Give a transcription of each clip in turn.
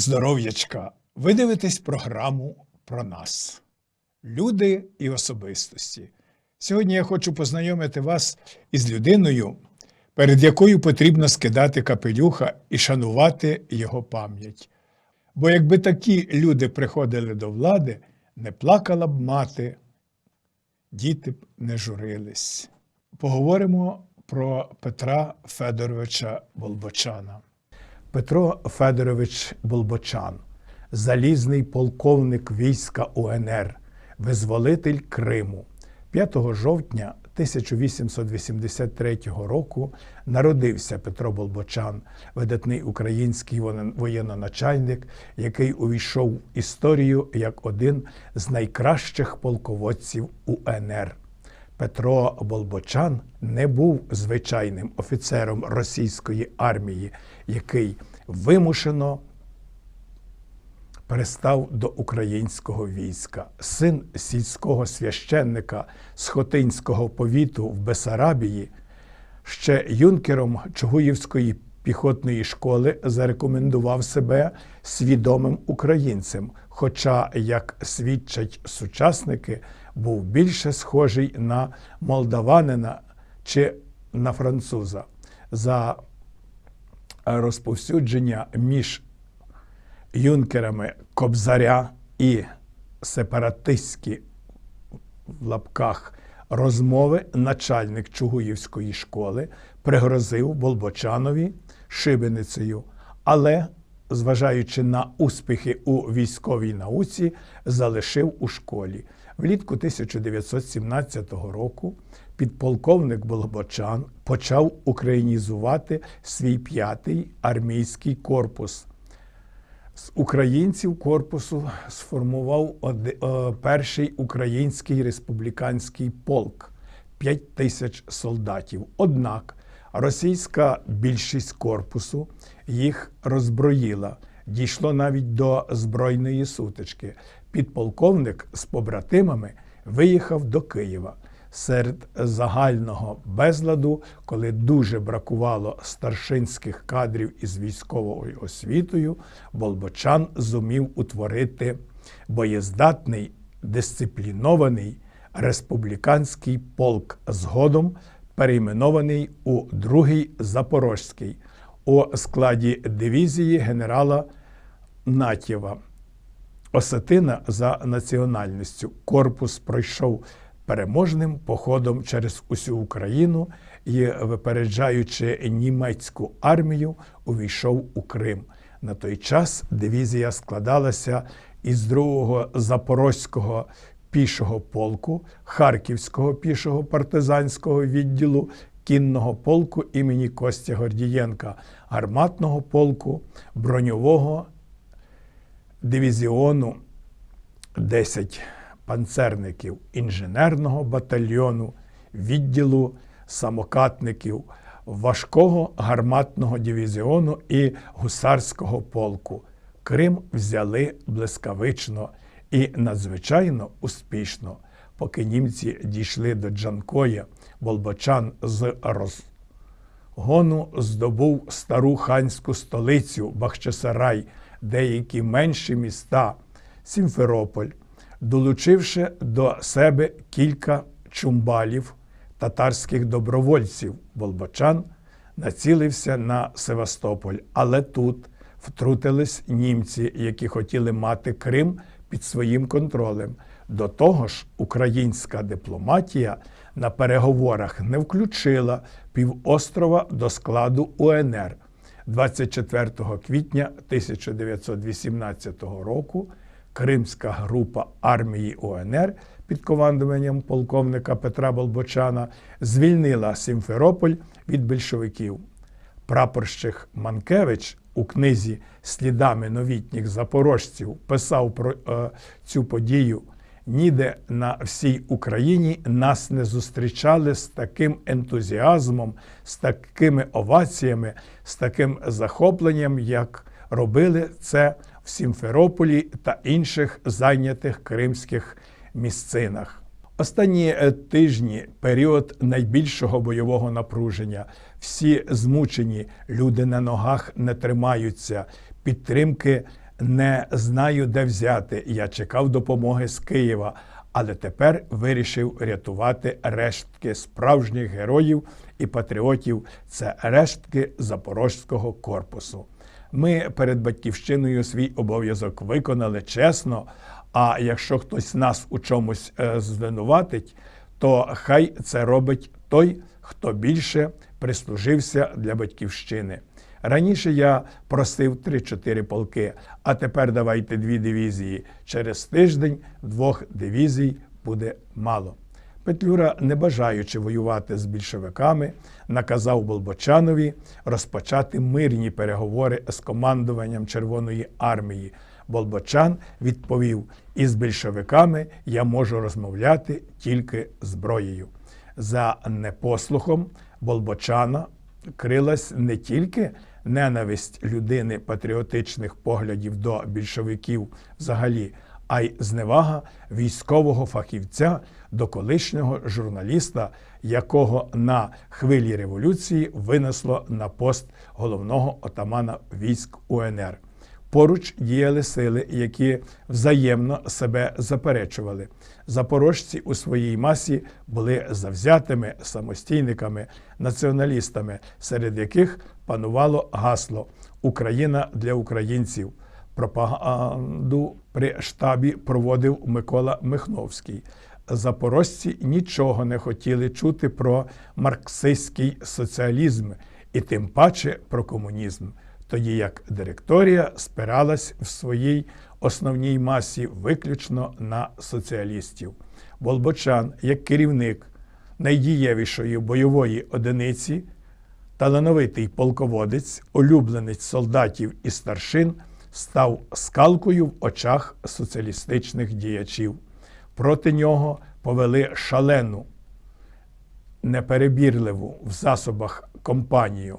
Здоров'ячка! Ви дивитесь програму про нас, люди і особистості. Сьогодні я хочу познайомити вас із людиною, перед якою потрібно скидати капелюха і шанувати його пам'ять. Бо якби такі люди приходили до влади, не плакала б мати, діти б не журились. Поговоримо про Петра Федоровича Болбочана. Петро Федорович Болбочан, залізний полковник війська УНР, визволитель Криму. 5 жовтня 1883 року народився Петро Болбочан, видатний український воєн- воєнноначальник, який увійшов в історію як один з найкращих полководців УНР. Петро Болбочан не був звичайним офіцером російської армії, який вимушено перестав до українського війська. Син сільського священника з Хотинського повіту в Бесарабії, ще юнкером Чугуївської піхотної школи зарекомендував себе свідомим українцем, хоча, як свідчать сучасники, був більше схожий на молдаванина чи на француза. За розповсюдження між юнкерами Кобзаря і сепаратистські в лапках розмови начальник Чугуївської школи пригрозив Болбочанові шибеницею, але, зважаючи на успіхи у військовій науці, залишив у школі. Влітку 1917 року підполковник Болбочан почав українізувати свій п'ятий армійський корпус. З українців корпусу сформував е, перший український республіканський полк 5 тисяч солдатів. Однак російська більшість корпусу їх роззброїла. Дійшло навіть до збройної сутички. Підполковник з побратимами виїхав до Києва. Серед загального безладу, коли дуже бракувало старшинських кадрів із військовою освітою, Болбочан зумів утворити боєздатний, дисциплінований республіканський полк, згодом перейменований у другий Запорозький у складі дивізії генерала Натєва. Осетина за національністю. Корпус пройшов переможним походом через усю Україну і, випереджаючи німецьку армію, увійшов у Крим. На той час дивізія складалася із другого запорозького пішого полку, Харківського пішого партизанського відділу, кінного полку імені Костя Гордієнка, гарматного полку, броньового дивізіону 10 панцерників інженерного батальйону, відділу самокатників, важкого гарматного дивізіону і гусарського полку. Крим взяли блискавично і надзвичайно успішно. Поки німці дійшли до Джанкоя, Болбочан з роз... Гону здобув стару ханську столицю Бахчисарай, деякі менші міста Сімферополь, долучивши до себе кілька чумбалів татарських добровольців. Болбочан націлився на Севастополь, але тут втрутились німці, які хотіли мати Крим під своїм контролем. До того ж, українська дипломатія на переговорах не включила півострова до складу УНР. 24 квітня 1918 року Кримська група армії УНР під командуванням полковника Петра Болбочана звільнила Сімферополь від більшовиків. Прапорщик Манкевич у книзі Слідами новітніх запорожців писав про е, цю подію. Ніде на всій Україні нас не зустрічали з таким ентузіазмом, з такими оваціями, з таким захопленням, як робили це в Сімферополі та інших зайнятих кримських місцинах. Останні е, тижні період найбільшого бойового напруження Всі змучені, люди на ногах не тримаються, підтримки не знаю, де взяти. Я чекав допомоги з Києва, але тепер вирішив рятувати рештки справжніх героїв і патріотів. Це рештки Запорозького корпусу. Ми перед батьківщиною свій обов'язок виконали чесно. А якщо хтось нас у чомусь е, звинуватить, то хай це робить той, хто більше прислужився для батьківщини. Раніше я просив 3-4 полки, а тепер давайте дві дивізії. Через тиждень двох дивізій буде мало. Петлюра, не бажаючи воювати з більшовиками, наказав Болбочанові розпочати мирні переговори з командуванням Червоної армії. Болбочан відповів: із більшовиками я можу розмовляти тільки зброєю. За непослухом Болбочана крилась не тільки ненависть людини патріотичних поглядів до більшовиків взагалі, а й зневага військового фахівця до колишнього журналіста, якого на хвилі революції винесло на пост головного отамана військ УНР. Поруч діяли сили, які взаємно себе заперечували. Запорожці у своїй масі були завзятими самостійниками, націоналістами, серед яких панувало гасло Україна для українців. Пропаганду при штабі проводив Микола Михновський. Запорожці нічого не хотіли чути про марксистський соціалізм і тим паче про комунізм тоді як директорія спиралась в своїй основній масі виключно на соціалістів. Болбочан, як керівник найдієвішої бойової одиниці, талановитий полководець, улюбленець солдатів і старшин, став скалкою в очах соціалістичних діячів. Проти нього повели шалену, неперебірливу в засобах компанію.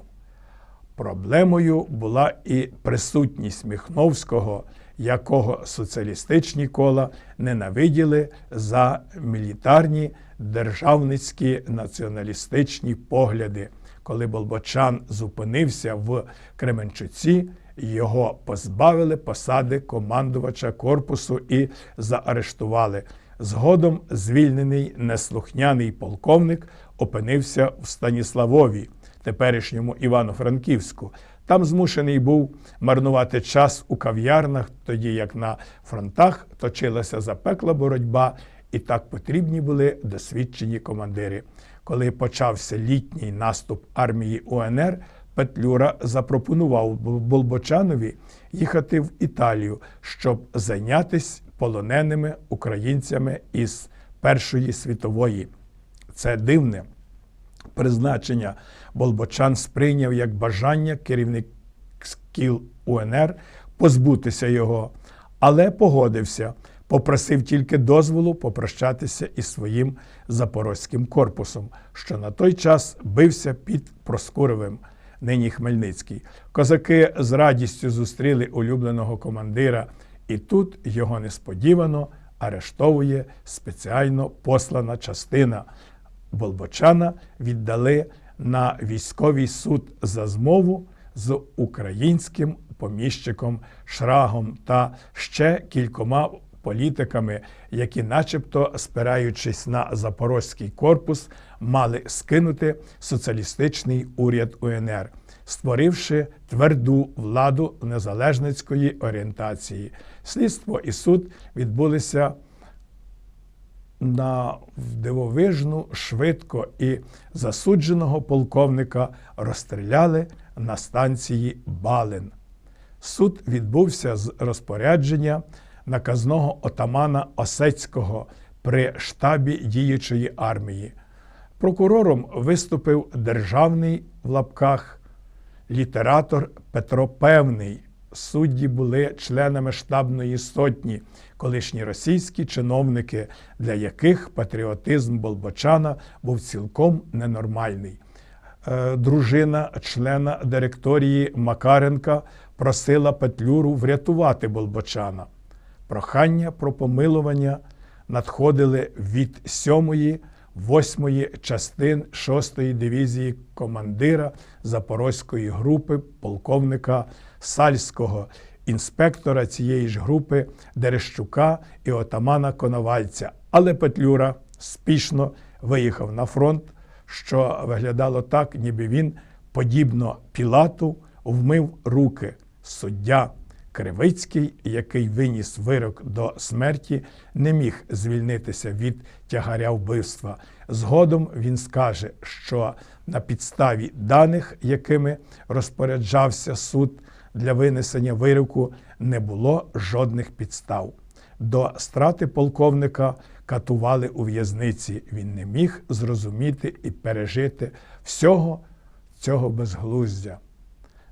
Проблемою була і присутність Міхновського, якого соціалістичні кола ненавиділи за мілітарні державницькі націоналістичні погляди. Коли Болбочан зупинився в Кременчуці, його позбавили посади командувача корпусу і заарештували. Згодом звільнений неслухняний полковник опинився в Станіславові теперішньому Івано-Франківську. Там змушений був марнувати час у кав'ярнах, тоді як на фронтах точилася запекла боротьба, і так потрібні були досвідчені командири. Коли почався літній наступ армії УНР, Петлюра запропонував Болбочанові їхати в Італію, щоб зайнятися полоненими українцями із Першої світової. Це дивне призначення Болбочан сприйняв як бажання керівників УНР позбутися його, але погодився, попросив тільки дозволу попрощатися із своїм запорозьким корпусом, що на той час бився під Проскуровим, нині Хмельницький. Козаки з радістю зустріли улюбленого командира, і тут його несподівано арештовує спеціально послана частина. Болбочана віддали на військовий суд за змову з українським поміщиком Шрагом та ще кількома політиками, які, начебто, спираючись на запорозький корпус, мали скинути соціалістичний уряд УНР, створивши тверду владу незалежницької орієнтації. Слідство і суд відбулися на дивовижну швидко і засудженого полковника розстріляли на станції Балин. Суд відбувся з розпорядження наказного отамана Осецького при штабі діючої армії. Прокурором виступив державний в лапках літератор Петро Певний. Судді були членами штабної сотні, колишні російські чиновники, для яких патріотизм Болбочана був цілком ненормальний. Е, дружина члена директорії Макаренка просила Петлюру врятувати Болбочана. Прохання про помилування надходили від сьомої 8-ї частин 6-ї дивізії командира Запорозької групи полковника Сальського, інспектора цієї ж групи Дерещука і отамана Коновальця. Але Петлюра спішно виїхав на фронт, що виглядало так, ніби він, подібно Пілату, вмив руки. Суддя Кривицький, який виніс вирок до смерті, не міг звільнитися від тягаря вбивства. Згодом він скаже, що на підставі даних, якими розпоряджався суд для винесення вироку, не було жодних підстав. До страти полковника катували у в'язниці. Він не міг зрозуміти і пережити всього цього безглуздя.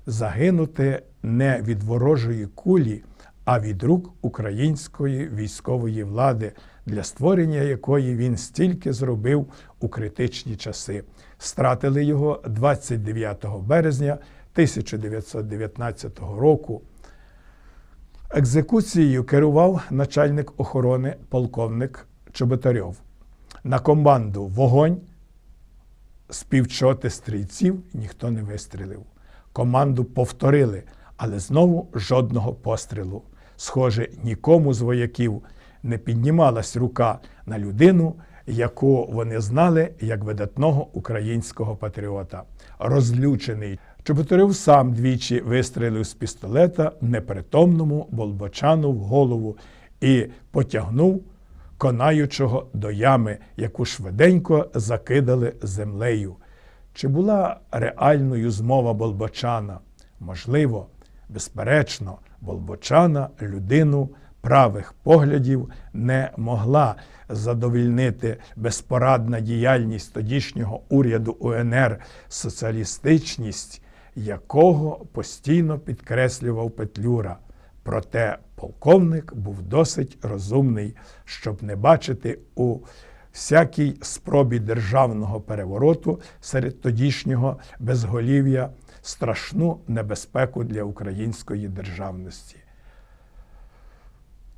Загинути не від ворожої кулі, а від рук української військової влади, для створення якої він стільки зробив у критичні часи. Стратили його 29 березня 1919 року. Екзекуцією керував начальник охорони полковник Чоботарьов. На команду вогонь з півчоти стрільців ніхто не вистрілив. Команду повторили, але знову жодного пострілу. Схоже, нікому з вояків не піднімалась рука на людину, яку вони знали як видатного українського патріота. Розлючений Чоботарьов сам двічі вистрілив з пістолета непритомному болбочану в голову і потягнув конаючого до ями, яку швиденько закидали землею. Чи була реальною змова Болбочана? Можливо, безперечно, Болбочана людину правих поглядів не могла задовільнити безпорадна діяльність тодішнього уряду УНР, соціалістичність, якого постійно підкреслював Петлюра. Проте полковник був досить розумний, щоб не бачити у всякій спробі державного перевороту серед тодішнього безголів'я страшну небезпеку для української державності.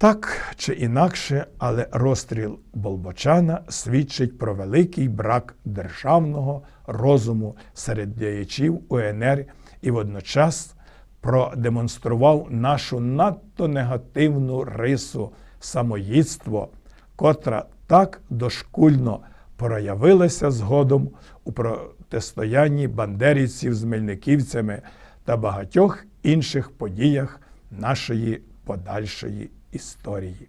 Так чи інакше, але розстріл Болбочана свідчить про великий брак державного розуму серед діячів УНР і водночас продемонстрував нашу надто негативну рису самоїдство, котра так дошкульно проявилася згодом у протистоянні бандерівців з мельниківцями та багатьох інших подіях нашої подальшої історії.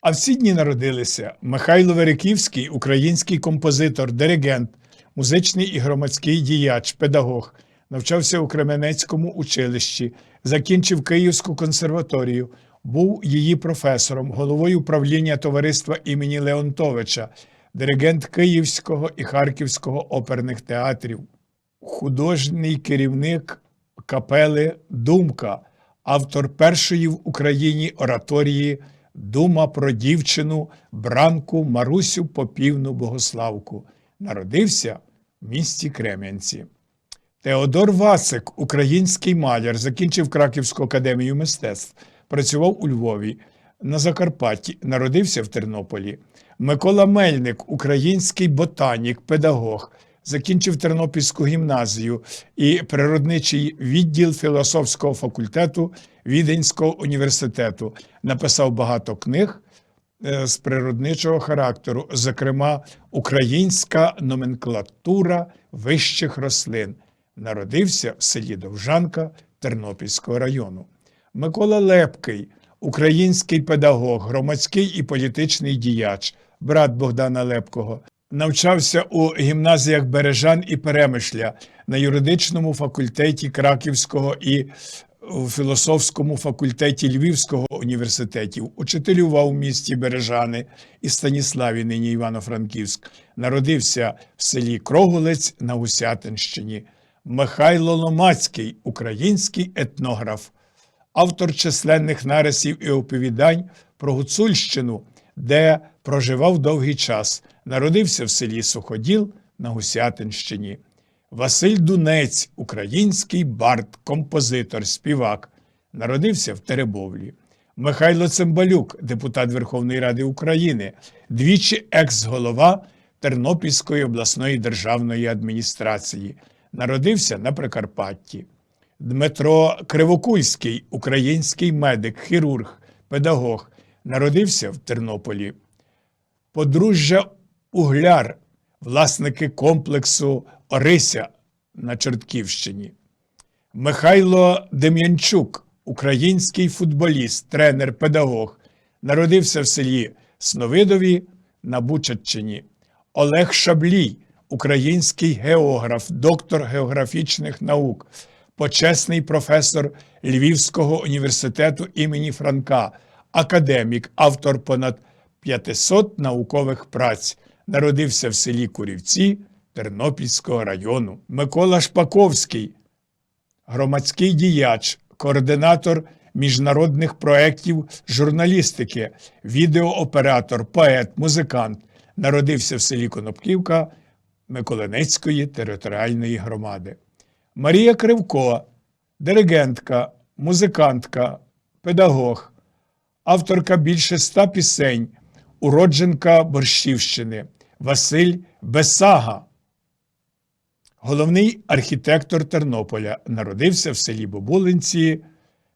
А в ці дні народилися Михайло Вериківський, український композитор, диригент, музичний і громадський діяч, педагог, навчався у Кременецькому училищі, закінчив Київську консерваторію, був її професором, головою управління товариства імені Леонтовича, диригент Київського і Харківського оперних театрів, художній керівник капели Думка, автор першої в Україні ораторії Дума про дівчину Бранку Марусю Попівну Богославку. Народився в місті Крем'янці. Теодор Васик, український маляр, закінчив Краківську академію мистецтв, працював у Львові, на Закарпатті, народився в Тернополі. Микола Мельник, український ботанік, педагог, закінчив Тернопільську гімназію і природничий відділ філософського факультету Віденського університету. Написав багато книг е, з природничого характеру, зокрема, Українська номенклатура вищих рослин. Народився в селі Довжанка Тернопільського району. Микола Лепкий, український педагог, громадський і політичний діяч, брат Богдана Лепкого, навчався у гімназіях Бережан і Перемишля на юридичному факультеті Краківського і у філософському факультеті Львівського університетів, учителював у місті Бережани і Станіславі, нині Івано-Франківськ, народився в селі Крогулець на Гусятинщині. Михайло Ломацький, український етнограф, автор численних нарисів і оповідань про Гуцульщину, де проживав довгий час, народився в селі Суходіл на Гусятинщині. Василь Дунець, український бард, композитор, співак, народився в Теребовлі. Михайло Цимбалюк, депутат Верховної Ради України, двічі екс-голова Тернопільської обласної державної адміністрації. Народився на Прикарпатті. Дмитро Кривокульський, український медик, хірург, педагог, народився в Тернополі. Подружжя Угляр, власники комплексу Орися на Чортківщині. Михайло Дем'янчук, український футболіст, тренер, педагог, народився в селі Сновидові на Бучаччині. Олег Шаблій, український географ, доктор географічних наук, почесний професор Львівського університету імені Франка, академік, автор понад 500 наукових праць. Народився в селі Курівці Тернопільського району. Микола Шпаковський, громадський діяч, координатор міжнародних проєктів журналістики, відеооператор, поет, музикант. Народився в селі Конопківка Миколинецької територіальної громади. Марія Кривко, диригентка, музикантка, педагог, авторка більше ста пісень, уродженка Борщівщини, Василь Бесага, головний архітектор Тернополя, народився в селі Бобулинці,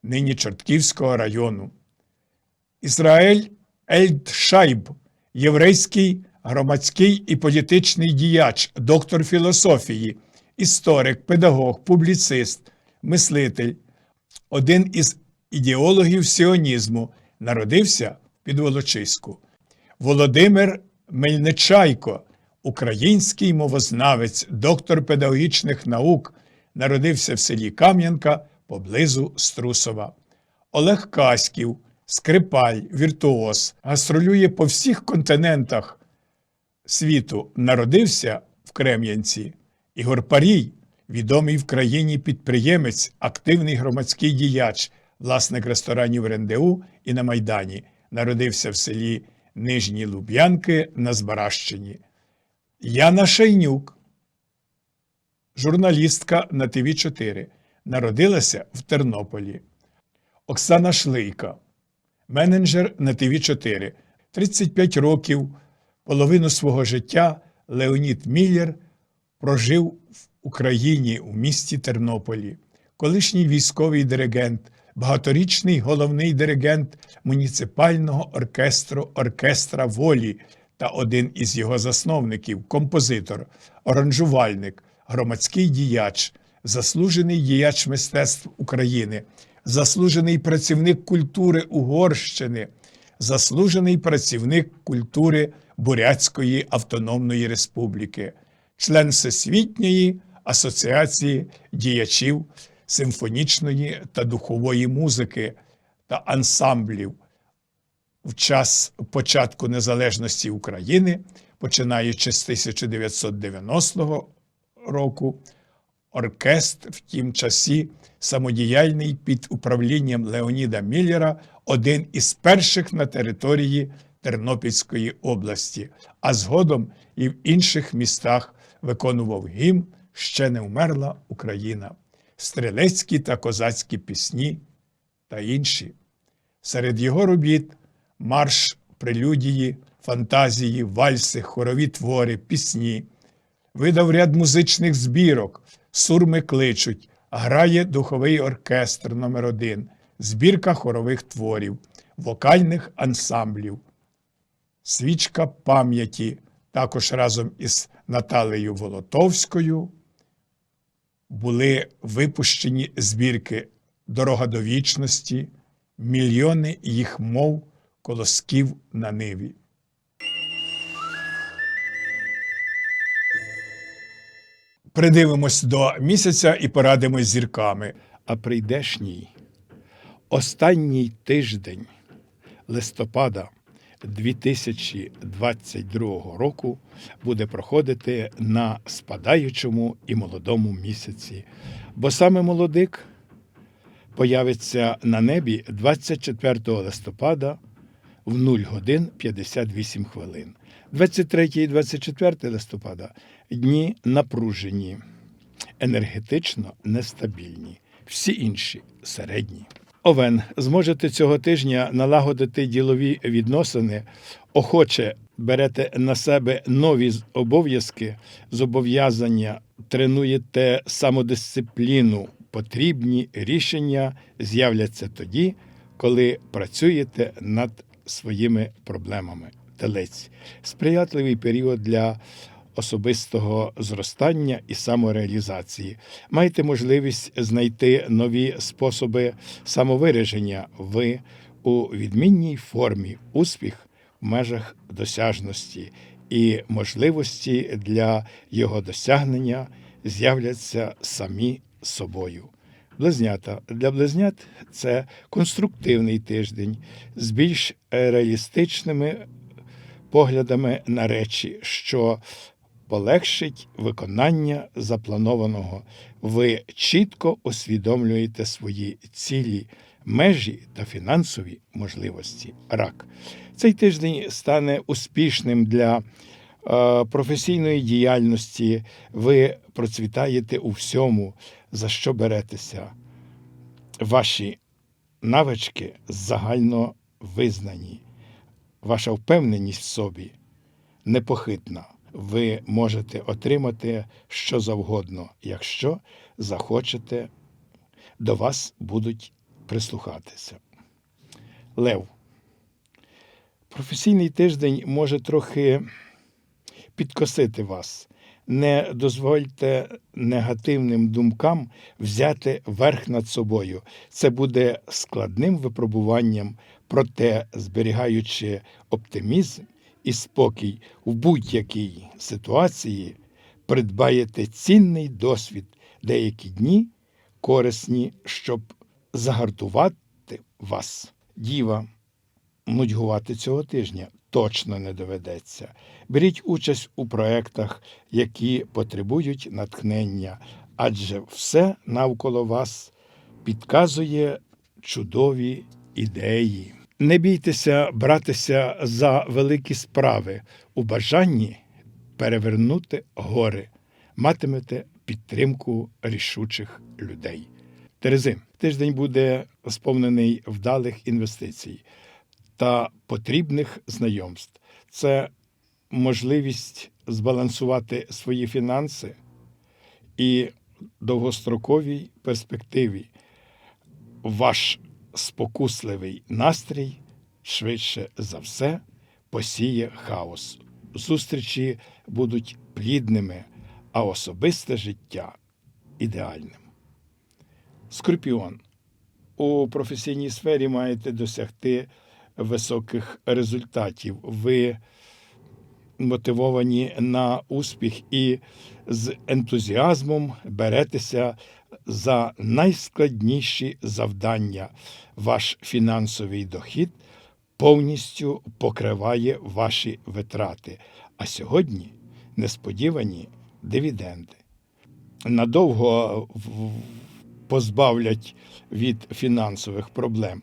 нині Чортківського району. Ізраїль Ельдшайб, єврейський громадський і політичний діяч, доктор філософії, історик, педагог, публіцист, мислитель, один із ідеологів сіонізму, народився в Підволочиську. Володимир Мельничайко, український мовознавець, доктор педагогічних наук, народився в селі Кам'янка поблизу Струсова. Олег Каськів, скрипаль, віртуоз, гастролює по всіх континентах світу, народився в Крем'янці. Ігор Парій, відомий в країні підприємець, активний громадський діяч, власник ресторанів РНДУ і на Майдані, народився в селі Нижні Луб'янки на Збаращині. Яна Шайнюк, журналістка на ТВ 4 народилася в Тернополі. Оксана Шлейка, менеджер на ТВ 4 35 років, половину свого життя Леонід Міллер прожив в Україні у місті Тернополі. Колишній військовий диригент, багаторічний головний диригент муніципального оркестру Оркестра Волі та один із його засновників, композитор, оранжувальник, громадський діяч, заслужений діяч мистецтв України, заслужений працівник культури Угорщини, заслужений працівник культури Бурятської Автономної Республіки, член Всесвітньої асоціації діячів симфонічної та духової музики та ансамблів в час початку незалежності України, починаючи з 1990 року, оркестр в тім часі самодіяльний під управлінням Леоніда Міллера, один із перших на території Тернопільської області, а згодом і в інших містах виконував гімн Ще не вмерла Україна, стрілецькі та козацькі пісні та інші. Серед його робіт марш, прелюдії, фантазії, вальси, хорові твори, пісні. Видав ряд музичних збірок, сурми кличуть, грає духовий оркестр номер 1 збірка хорових творів, вокальних ансамблів. Свічка пам'яті також разом із Наталею Волотовською були випущені збірки Дорога до вічності, мільйони їх мов колосків на ниві. Придивимось до місяця і порадимось зірками. А прийдешній останній тиждень листопада 2022 року буде проходити на спадаючому і молодому місяці, бо саме молодик появиться на небі 24 листопада в 0 годин 58 хвилин. 23 і 24 листопада дні напружені, енергетично нестабільні, всі інші середні. Овен, зможете цього тижня налагодити ділові відносини, охоче берете на себе нові обов'язки, зобов'язання, тренуєте самодисципліну. Потрібні рішення з'являться тоді, коли працюєте над своїми проблемами. Телець сприятливий період для особистого зростання і самореалізації. Маєте можливість знайти нові способи самовираження. Ви у відмінній формі успіх в межах досяжності і можливості для його досягнення з'являться самі собою. Близнята для близнят це конструктивний тиждень з більш реалістичними поглядами на речі, що полегшить виконання запланованого. Ви чітко усвідомлюєте свої цілі, межі та фінансові можливості. Рак. Цей тиждень стане успішним для е, професійної діяльності. Ви процвітаєте у всьому, за що беретеся. Ваші навички загально визнані. Ваша впевненість в собі непохитна. Ви можете отримати що завгодно, якщо захочете, до вас будуть прислухатися. Лев. Професійний тиждень може трохи підкосити вас. Не дозвольте негативним думкам взяти верх над собою. Це буде складним випробуванням, проте, зберігаючи оптимізм і спокій в будь-якій ситуації, придбаєте цінний досвід, деякі дні корисні, щоб загартувати вас. Діва, нудьгувати цього тижня точно не доведеться. Беріть участь у проєктах, які потребують натхнення, адже все навколо вас підказує чудові ідеї. Не бійтеся братися за великі справи у бажанні перевернути гори, матимете підтримку рішучих людей. Терези, тиждень буде сповнений вдалих інвестицій та потрібних знайомств. Це можливість збалансувати свої фінанси і довгостроковій перспективі. Ваш спокусливий настрій швидше за все посіє хаос. Зустрічі будуть плідними, а особисте життя ідеальним. Скорпіон. У професійній сфері маєте досягти високих результатів. Ви мотивовані на успіх і з ентузіазмом беретеся за найскладніші завдання. Ваш фінансовий дохід повністю покриває ваші витрати. А сьогодні несподівані дивіденди. Надовго позбавлять від фінансових проблем.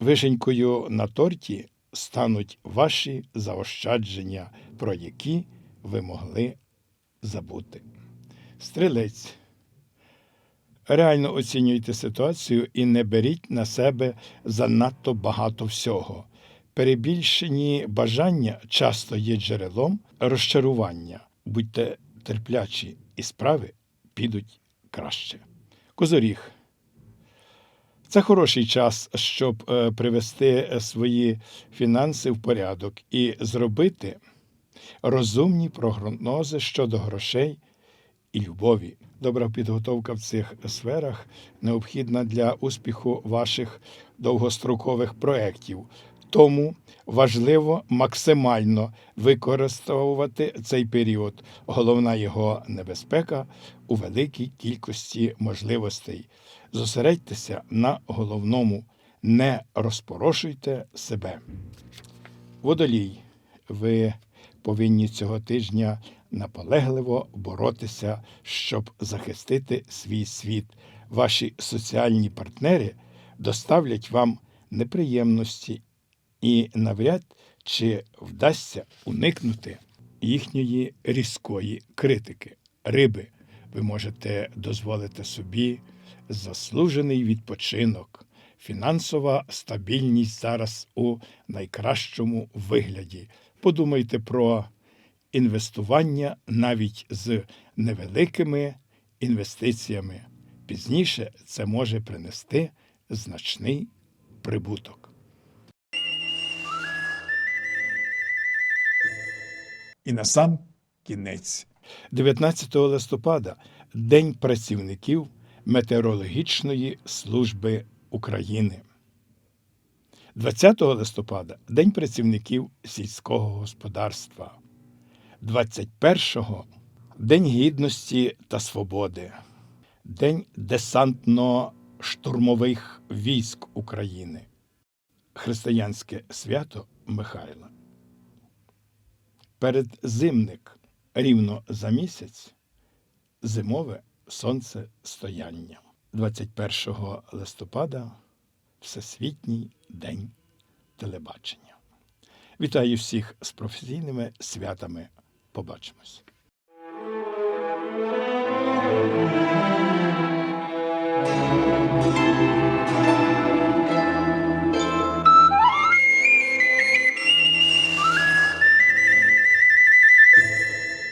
Вишенькою на торті стануть ваші заощадження, про які ви могли забути. Стрілець. Реально оцінюйте ситуацію і не беріть на себе занадто багато всього. Перебільшені бажання часто є джерелом розчарування. Будьте терплячі, і справи підуть краще. Козоріг. Це хороший час, щоб е, привести свої фінанси в порядок і зробити розумні прогнози щодо грошей і любові. Добра підготовка в цих сферах необхідна для успіху ваших довгострокових проєктів. Тому важливо максимально використовувати цей період. Головна його небезпека у великій кількості можливостей. Зосередьтеся на головному, не розпорошуйте себе. Водолій, ви повинні цього тижня наполегливо боротися, щоб захистити свій світ. Ваші соціальні партнери доставлять вам неприємності і навряд чи вдасться уникнути їхньої різкої критики. Риби, ви можете дозволити собі заслужений відпочинок, фінансова стабільність зараз у найкращому вигляді. Подумайте про інвестування навіть з невеликими інвестиціями. Пізніше це може принести значний прибуток. І на сам кінець. 19 листопада День працівників Метеорологічної служби України. 20 листопада День працівників сільського господарства. 21-го День гідності та свободи. День десантно-штурмових військ України. Християнське свято Михайла. Передзимник рівно за місяць, зимове сонцестояння. 21 листопада Всесвітній день телебачення. Вітаю всіх з професійними святами. Побачимось.